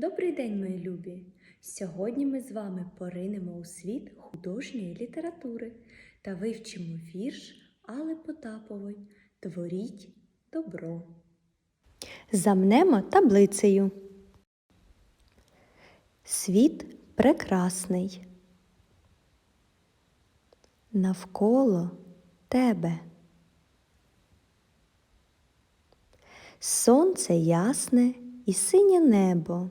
Добрий день, мої любі! Сьогодні ми з вами поринемо у світ художньої літератури та вивчимо вірш Алли Потапової Творіть добро. Замнемо таблицею. Світ прекрасний. Навколо тебе. Сонце ясне і синє небо,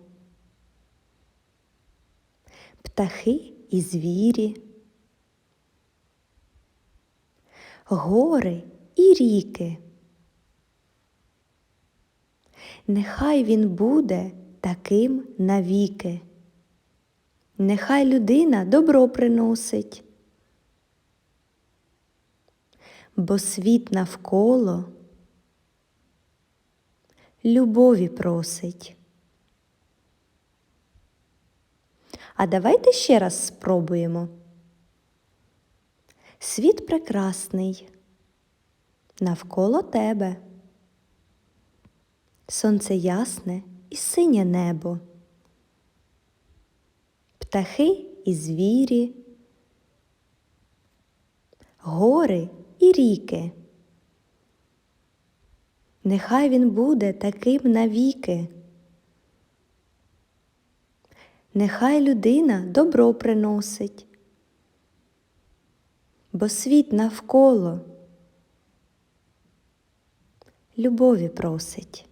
птахи і звірі, гори і ріки. Нехай він буде таким навіки. Нехай людина добро приносить, бо світ навколо любові просить. А давайте ще раз спробуємо. Світ прекрасний навколо тебе. Сонце ясне і синє небо. Птахи і звірі, гори і ріки. Нехай він буде таким навіки. Нехай людина добро приносить, бо світ навколо любові просить.